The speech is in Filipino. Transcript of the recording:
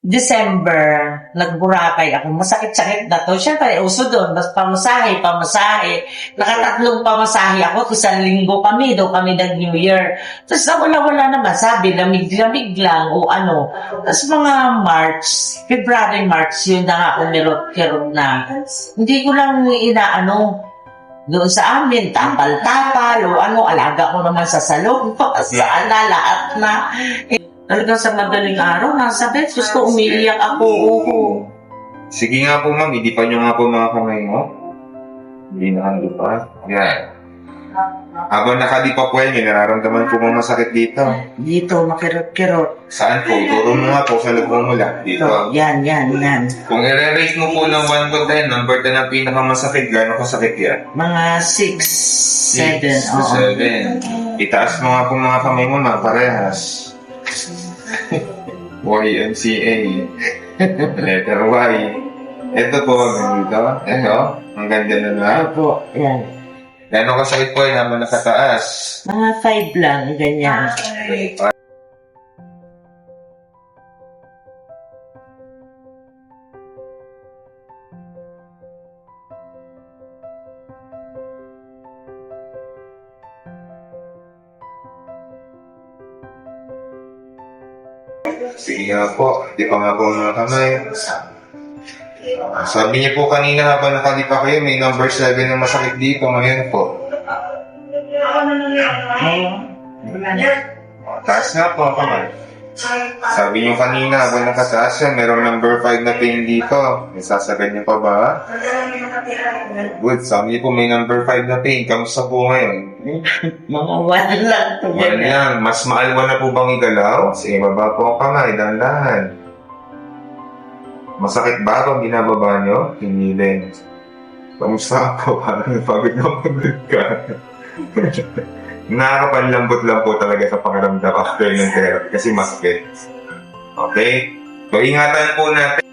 December, nagburakay ako. Masakit-sakit na to. Siyempre, uso doon. Mas pamasahe, pamasahe. Nakatatlong pamasahe ako. Isang linggo kami. Doon kami nag-New Year. Tapos nawala-wala naman. Sabi, lamig-lamig lang o ano. Tapos mga March, February, March, yun na nga umirot-kirot na. Hindi ko lang inaano, doon sa amin, tapal-tapal o ano, alaga ko naman sa salon, saan na, lahat na. Eh, talaga sa madaling araw, nasa bed, gusto ko umiiyak ako, oo. Sige nga po ma'am, hindi pa nyo nga po mga kamay mo. Hindi nakando pa. Yan. Habang nakadipa po yan, may nararamdaman po mga masakit dito. Dito, makirot-kirot. Saan po? Turo mo nga po sa nagmumula. Dito. Ito, yan, yan, yan. Kung i-rate mo po ng 1 to 10, number 10 ang pinakamasakit, gano'ng kasakit yan? Mga 6, 7, to oo. 7. Itaas mo nga po mga kamay mo, mga parehas. YMCA. Letter Y. Ito po, ganito. Ito, ang ganda na na. Opo, yan. Gano'ng kasakit po yan naman nakataas? Mga 5 lang, ganyan. Sige nga po, di pa nga po mga kamay. Sabi niyo po kanina habang nakalipa kayo, may number 7 na masakit dito. Ngayon po. Taas nga po ang kamay. Sabi niyo kanina habang nakataas yan, merong number 5 na pain dito. May sasagad niyo pa ba? Good. Sabi niyo po may number 5 na pain. Kamusta po ngayon? Mga 1 lang. to, Yan ganyan. yan. Mas maalwa na po bang igalaw? Sige, baba po ang kamay. Dahan-dahan. Masakit ba pag binababa nyo? Hinilin. Kamusta po? Parang napagod na pagod ka. Nakakapanlambot lang po talaga sa pakiramdam after ng therapy kasi masakit. Okay? So, ingatan po natin